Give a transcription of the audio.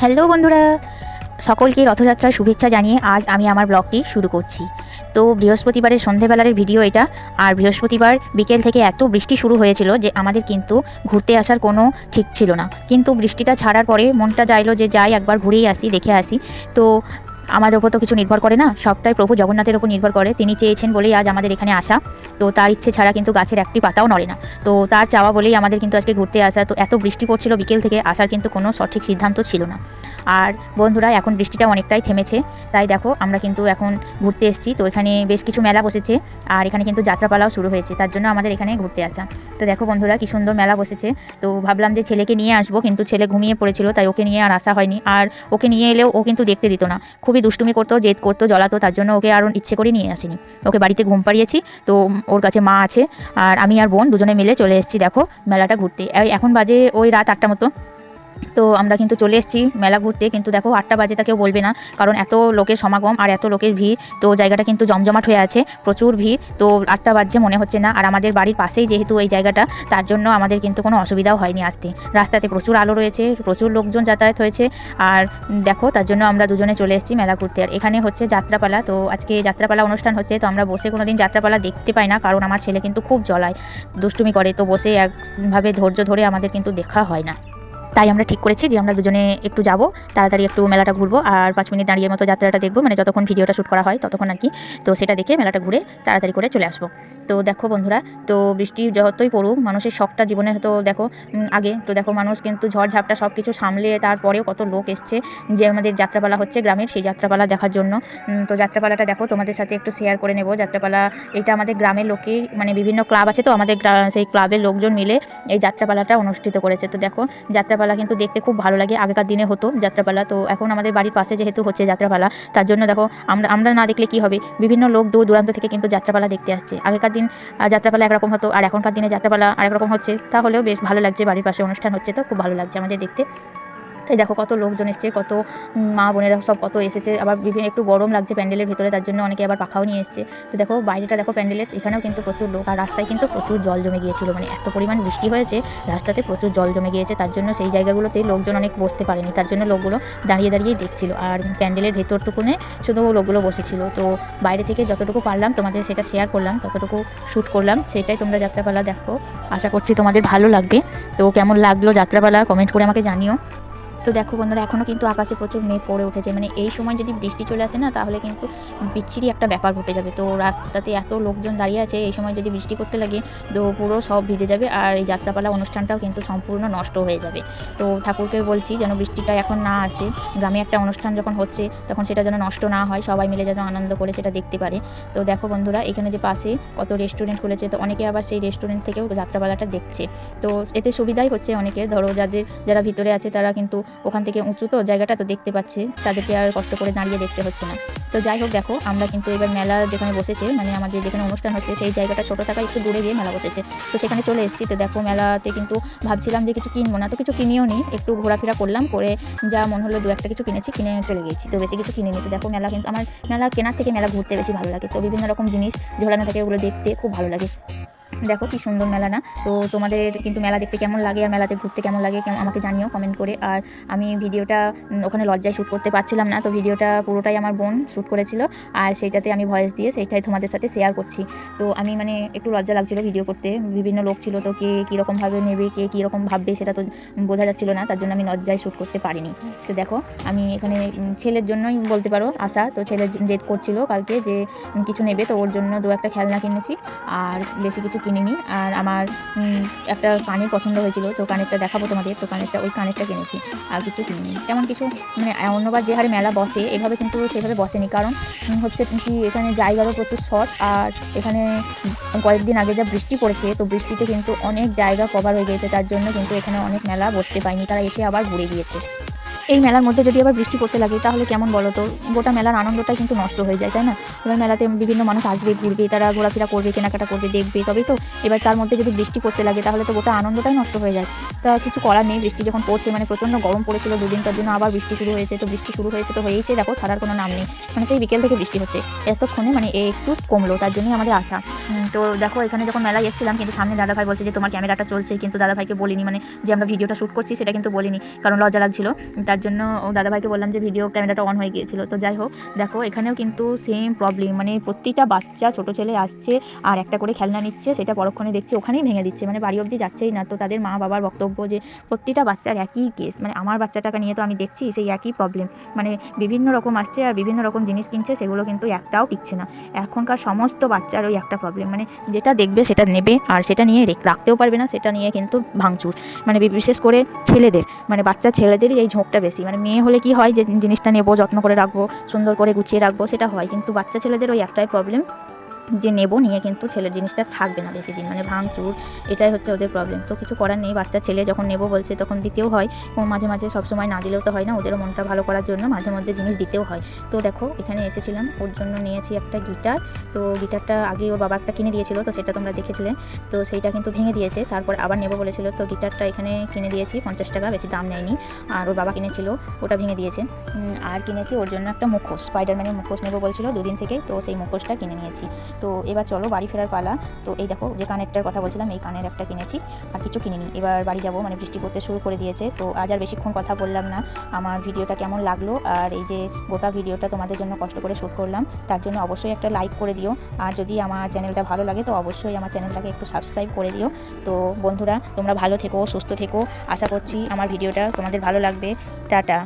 Hello বন্ধুরা, সকলকে রথযাত্রার শুভেচ্ছা জানিয়ে আজ আমি আমার ব্লগটি শুরু করছি। তো বৃহস্পতিবারের সন্ধেবেলার ভিডিও এটা, আর বৃহস্পতিবার বিকেল থেকে এত বৃষ্টি শুরু হয়েছিল যে আমাদের কিন্তু ঘুরতে আসার কোনো ঠিক ছিল না। কিন্তু বৃষ্টিটা ছাড়ার পরে মনটা চাইলো যে যাই একবার ঘুরেই আসি, দেখে আসি। তো আমাদের ওপর তো কিছু নির্ভর করে না, সবটাই প্রভু জগন্নাথের ওপর নির্ভর করে। তিনি চেয়েছেন বলেই আজ আমাদের এখানে আসা। তো তার ইচ্ছে ছাড়া কিন্তু গাছের একটি পাতাও নড়ে না। তো তার চাওয়া বলেই আমাদের কিন্তু আজকে ঘুরতে আসা। তো এত বৃষ্টি পড়ছিল বিকেল থেকে, আসার কিন্তু কোনো সঠিক সিদ্ধান্ত ছিল না। আর বন্ধুরা, এখন বৃষ্টিটা অনেকটাই থেমেছে। তাই দেখো, আমরা কিন্তু এখন ঘুরতে এসেছি। তো এখানে বেশ কিছু মেলা বসেছে। আর এখানে কিন্তু যাত্রাপালাও শুরু হয়েছে। তার জন্য আমাদের এখানে ঘুরতে আসা। তো দেখো বন্ধুরা, কি সুন্দর মেলা বসেছে। তো ভাবলাম যে ছেলেকে নিয়ে আসব, কিন্তু ছেলে ঘুমিয়ে পড়েছিল, তাই ওকে নিয়ে আর আসা হয়নি। আর ওকে নিয়ে এলেও ও কিন্তু দেখতে দিত না। খুবই দুষ্টুমি করতো, জেদ করতো, জ্বলাতো, তার জন্য ওকে আর ইচ্ছে করে নিয়ে আসিনি। ওকে বাড়িতে ঘুম পাড়িয়েছি, তো ওর কাছে মা আছে আর আমি আর বোন দুজনে মিলে চলে এসেছি, দেখো, মেলাটা ঘুরতে। এখন বাজে ওই রাত আটটা মতো। তো আমরা কিন্তু চলে এসেছি মেলা ঘুরতে। কিন্তু দেখো আটটা বাজে তা কেউ বলবে না, কারণ এত লোকের সমাগম আর এত লোকের ভিড়, তো জায়গাটা কিন্তু জমজমাট হয়ে আছে, প্রচুর ভিড়। তো আটটা বাজছে মনে হচ্ছে না, আর আমাদের বাড়ির পাশেই যেহেতু এই জায়গাটা, তার জন্য আমাদের কিন্তু কোনো অসুবিধাও হয়নি আসতে। রাস্তাতে প্রচুর আলো রয়েছে, প্রচুর লোকজন যাতায়াত হয়েছে, আর দেখো তার জন্য আমরা দুজনে চলে এসেছি মেলা ঘুরতে। আর এখানে হচ্ছে যাত্রাপালা, তো আজকে যাত্রাপালা অনুষ্ঠান হচ্ছে, তো আমরা বসে কোনো দিন যাত্রাপালা দেখতে পাই না, কারণ আমার ছেলে কিন্তু খুব জ্বলায়, দুষ্টুমি করে, তো বসে একভাবে ধৈর্য ধরে আমাদের কিন্তু দেখা হয় না। তাই আমরা ঠিক করেছি যে আমরা দুজনে একটু যাব, তাড়াতাড়ি একটু মেলাটা ঘুরবো আর পাঁচ মিনিট দাঁড়িয়ে মতো যাত্রাটা দেখব মানে যতক্ষণ ভিডিওটা শ্যুট করা হয় ততক্ষণ আর কি। তো সেটা দেখে মেলাটা ঘুরে তাড়াতাড়ি করে চলে আসব। তো দেখো বন্ধুরা, তো বৃষ্টি যতই পড়ুক, মানুষের শখটা জীবনে হয়তো দেখো আগে তো দেখো মানুষ কিন্তু ঝড় ঝাপটা সব কিছু সামলে তারপরেও কত লোক এসছে যে আমাদের যাত্রাপালা হচ্ছে গ্রামের, সেই যাত্রাপালা দেখার জন্য। তো যাত্রাপালাটা দেখো, তোমাদের সাথে একটু শেয়ার করে নেব। যাত্রাপালা, এটা আমাদের গ্রামের লোকেই মানে বিভিন্ন ক্লাব আছে তো আমাদের সেই ক্লাবের লোকজন মিলে এই যাত্রাপালাটা অনুষ্ঠিত করেছে। তো দেখো, যাত্রাপালা কিন্তু দেখতে খুব ভালো লাগে। আগেকার দিনে হতো যাত্রাপালা। তো এখন আমাদের বাড়ির পাশে যেহেতু হচ্ছে যাত্রাপালা, তার জন্য দেখো আমরা আমরা না দেখলে কি হবে? বিভিন্ন লোক দূর দূরান্ত থেকে কিন্তু যাত্রাপালা দেখতে আসছে। আগেকার দিন যাত্রাপালা একরকম হতো। আর এখনকার দিনে যাত্রাপালা আরেক রকম হচ্ছে। তাহলেও বেশ ভালো লাগছে। বাড়ির পাশে অনুষ্ঠান হচ্ছে তো খুব ভালো লাগছে আমাদের দেখতে। তাই দেখো কত লোকজন এসছে, কত মা বোনেরা সব কত এসেছে। আবার বিভিন্ন, একটু গরম লাগছে প্যান্ডেলের ভেতরে, তার জন্য অনেকে আবার পাখাও নিয়ে এসছে। তো দেখো, বাইরেটা দেখো প্যান্ডেলের, এখানেও কিন্তু প্রচুর লোক, আর রাস্তায় কিন্তু প্রচুর জল জমে গিয়েছিল। মানে এত পরিমাণ বৃষ্টি হয়েছে, রাস্তাতে প্রচুর জল জমে গিয়েছে, তার জন্য সেই জায়গাগুলোতে লোকজন অনেক বসতে পারেনি। তার জন্য লোকগুলো দাঁড়িয়ে দাঁড়িয়েই দেখছিল। আর প্যান্ডেলের ভেতরটুকুনে শুধু লোকগুলো বসেছিল। তো বাইরে থেকে যতটুকু পারলাম, তোমাদের সেটা শেয়ার করলাম, ততটুকু শ্যুট করলাম। সেটাই তোমরা যাত্রাপালা দেখো। আশা করছি তোমাদের ভালো লাগবে। তো কেমন লাগল যাত্রাপালা কমেন্ট করে আমাকে জানিও। তো দেখো বন্ধুরা এখনও কিন্তু আকাশে প্রচুর মেঘ পড়ে উঠেছে। মানে এই সময় যদি বৃষ্টি চলে আসে না, তাহলে কিন্তু বিচ্ছিরি একটা ব্যাপার ঘটে যাবে। তো রাস্তাতে এত লোকজন দাঁড়িয়ে আছে, এই সময় যদি বৃষ্টি করতে লাগে, তো পুরো সব ভিজে যাবে আর এই যাত্রাপালা অনুষ্ঠানটাও কিন্তু সম্পূর্ণ নষ্ট হয়ে যাবে। তো ঠাকুরকে বলছি যেন বৃষ্টিটা এখন না আসে, গ্রামে একটা অনুষ্ঠান যখন হচ্ছে, তখন সেটা যেন নষ্ট না হয়, সবাই মিলে যেন আনন্দ করে সেটা দেখতে পারে। তো দেখো বন্ধুরা, এখানে যে পাশে কত রেস্টুরেন্ট খুলেছে, তো অনেকে আবার সেই রেস্টুরেন্ট থেকেও যাত্রাপালাটা দেখছে। তো এতে সুবিধাই হচ্ছে অনেকে ধরো যাদের, যারা ভিতরে আছে, তারা কিন্তু ওখান থেকে উঁচু তো জায়গাটা তো দেখতে পাচ্ছে, তাদেরকে আর কষ্ট করে দাঁড়িয়ে দেখতে হচ্ছে না। তো যাই হোক দেখো, আমরা কিন্তু এবার মেলা যেখানে বসেছে মানে আমাদের যেখানে অনুষ্ঠান হচ্ছে, সেই জায়গাটা ছোটো থাকায় একটু দূরে গিয়ে মেলা বসেছে। তো সেখানে চলে এসেছি, তো দেখো মেলাতে কিন্তু ভাবছিলাম যে কিছু কিনবো না, তো কিছু কিনিও নি, একটু ঘোরাফেরা করলাম, করে যা মন হলো দু একটা কিছু কিনেছি, কিনে চলে গেছি তো বেশি কিছু কিনে তো দেখো মেলা কিন্তু, আমার মেলা কেনার থেকে মেলা ঘুরতে বেশি ভালো লাগে। তো বিভিন্ন রকম জিনিস ঝোলানো থাকে, ওগুলো দেখতে খুব ভালো লাগে। দেখো কি সুন্দর মেলা না। তো তোমাদের কিন্তু মেলা দেখতে কেমন লাগে আর মেলাতে ঘুরতে কেমন লাগে আমাকে জানিও কমেন্ট করে। আর আমি ভিডিওটা ওখানে লজ্জায় শ্যুট করতে পারছিলাম না, তো ভিডিওটা পুরোটাই আমার বোন শ্যুট করেছিল। আর সেইটাতে আমি ভয়েস দিয়ে সেইটাই তোমাদের সাথে শেয়ার করছি। তো আমি মানে একটু লজ্জা লাগছিল ভিডিও করতে। বিভিন্ন লোক ছিল তো কে কীরকমভাবে নেবে, কে কীরকম ভাববে সেটা তো বোঝা যাচ্ছিল না, তার জন্য আমি লজ্জায় শ্যুট করতে পারিনি। তো দেখো, আমি এখানে ছেলের জন্যই বলতে পারো আশা, তো ছেলের জেদ করছিল কালকে যে কিছু নেবে, তো ওর জন্য দু একটা খেলনা কিনেছি। আর বেশি কিছু কিনিনি আর আমার একটা কানের পছন্দ হয়েছিল, তো কানেরটা দেখাবো তোমাদের। তো কানেরটা, ওই কানেরটা কিনেছি, আর কিছু কিনিনি তেমন কিছু মানে অন্যবার যে হারে মেলা বসে, এভাবে কিন্তু সেভাবে বসেনি। কারণ হচ্ছে কি, এখানে জায়গারও প্রচুর শর্ট, আর এখানে কয়েকদিন আগে যা বৃষ্টি পড়েছে, তো বৃষ্টিতে কিন্তু অনেক জায়গা কভার হয়ে গিয়েছে তার জন্য কিন্তু এখানে অনেক মেলা বসতে পায়নি তারা এসে আবার ঘুরে গিয়েছে। এই মেলার মধ্যে যদি আবার বৃষ্টি পড়তে লাগে, তাহলে কেমন বলো তো গোটা মেলার আনন্দটাই কিন্তু নষ্ট হয়ে যায়, তাই না? এবার মেলাতে বিভিন্ন মানুষ আসবে, ঘুরবে, তারা ঘোরাফেরা করবে, কেনাকাটা করবে, দেখবে তবেই তো এবার তার মধ্যে যদি বৃষ্টি পড়তে লাগে, তাহলে তো গোটা আনন্দটাই নষ্ট হয়ে যায়। তা কিছু করার নেই, বৃষ্টি যখন পড়ছে মানে প্রচণ্ড গরম পড়েছিল দুদিন, তার জন্য আবার বৃষ্টি শুরু হয়েছে, তো বৃষ্টি শুরু হয়েছে, তো হয়েইছে, দেখো, ছাড়ার কোনো নাম নেই। মানে সেই বিকেল থেকে বৃষ্টি হচ্ছে। এতক্ষণে মানে এ একটু কমলো, তার জন্যই আমাদের আশা। তো দেখো, এখানে যখন মেলায় এসেছিলাম, কিন্তু সামনে দাদাভাই বলছে যে, তোমার ক্যামেরাটা চলছে। কিন্তু দাদাভাইকে বলিনি মানে যে আমরা ভিডিওটা শ্যুট করছি, সেটা কিন্তু বলিনি, কারণ লজ্জা লাগছিল। তার তার জন্য ও দাদাভাইকে বললাম যে ভিডিও ক্যামেরাটা অন হয়ে গিয়েছিল। তো যাই হোক, দেখো, এখানেও কিন্তু সেম প্রবলেম মানে প্রতিটা বাচ্চা, ছোট ছেলে আসছে আর একটা করে খেলনা নিচ্ছে, সেটা পরক্ষণে দেখছে, ওখানেই ভেঙে দিচ্ছে মানে বাড়ি অবধি যাচ্ছেই না। তো তাদের মা বাবার বক্তব্য যে প্রতিটা বাচ্চার একই কেস মানে আমার বাচ্চাটাকে নিয়ে তো আমি দেখছি সেই একই প্রবলেম মানে বিভিন্ন রকম আসছে আর বিভিন্ন রকম জিনিস কিনছে, সেগুলো কিন্তু একটাও টিকছে না। এখনকার সমস্ত বাচ্চার ওই একটা প্রবলেম মানে যেটা দেখবে সেটা নেবে আর সেটা নিয়ে রেখ- রাখতেও পারবে না, সেটা নিয়ে কিন্তু ভাঙচুর মানে বিশেষ করে ছেলেদের মানে বাচ্চা ছেলেদেরই এই ঝোঁকটা বেশি। মানে মেয়ে হলে কি হয় যে, জিনিসটা নেব, যত্ন করে রাখব, সুন্দর করে গুছিয়ে রাখব, সেটা হয়। কিন্তু বাচ্চা ছেলেদের ওই একটাই প্রবলেম যে নেব নিয়ে কিন্তু ছেলের জিনিসটা থাকবে না বেশি দিন মানে ভাঙচুর, এটাই হচ্ছে ওদের প্রবলেম তো কিছু করার নেই, বাচ্চা ছেলে যখন নেব বলছে তখন দিতেও হয়, ও মাঝে মাঝে সবসময় না দিলেও তো হয় না, ওদেরও মনটা ভালো করার জন্য মাঝে মধ্যে জিনিস দিতেও হয়। তো দেখো, এখানে এসেছিলাম, ওর জন্য নিয়েছি একটা গিটার, তো গিটারটা আগে ওর বাবা একটা কিনে দিয়েছিল, তো সেটা তোমরা দেখেছিলে, তো সেইটা কিন্তু ভেঙে দিয়েছে, তারপর আবার নেব বলেছিল, তো গিটারটা এখানে কিনে দিয়েছি, পঞ্চাশ টাকা, বেশি দাম নেয়নি, আর ওর বাবা কিনেছিল, ওটা ভেঙে দিয়েছে। আর কিনেছি ওর জন্য একটা মুখোশ স্পাইডারম্যানের মুখোশ নেব বলছিল দুদিন থেকে তো সেই মুখোশটা কিনে নিয়েছি। তো এবার চলো বাড়ি ফেরার পালা। তো এই দেখো যে কানেরটার কথা বলছিলাম, এই কানের একটা কিনেছি আর কিছু কিনিনি। এবার বাড়ি যাব মানে বৃষ্টি পড়তে শুরু করে দিয়েছে। তো আজ আর বেশিক্ষণ কথা বললাম না। আমার ভিডিওটা কেমন লাগল আর এই যে গোটা ভিডিওটা তোমাদের জন্য কষ্ট করে শ্যুট করলাম, তার জন্য অবশ্যই একটা লাইক করে দিও। আর যদি আমার চ্যানেলটা ভালো লাগে, তো অবশ্যই আমার চ্যানেলটাকে একটু সাবস্ক্রাইব করে দিও। তো বন্ধুরা, তোমরা ভালো থেকো, সুস্থ থেকো। আশা করছি আমার ভিডিওটা তোমাদের ভালো লাগবে। টাটা।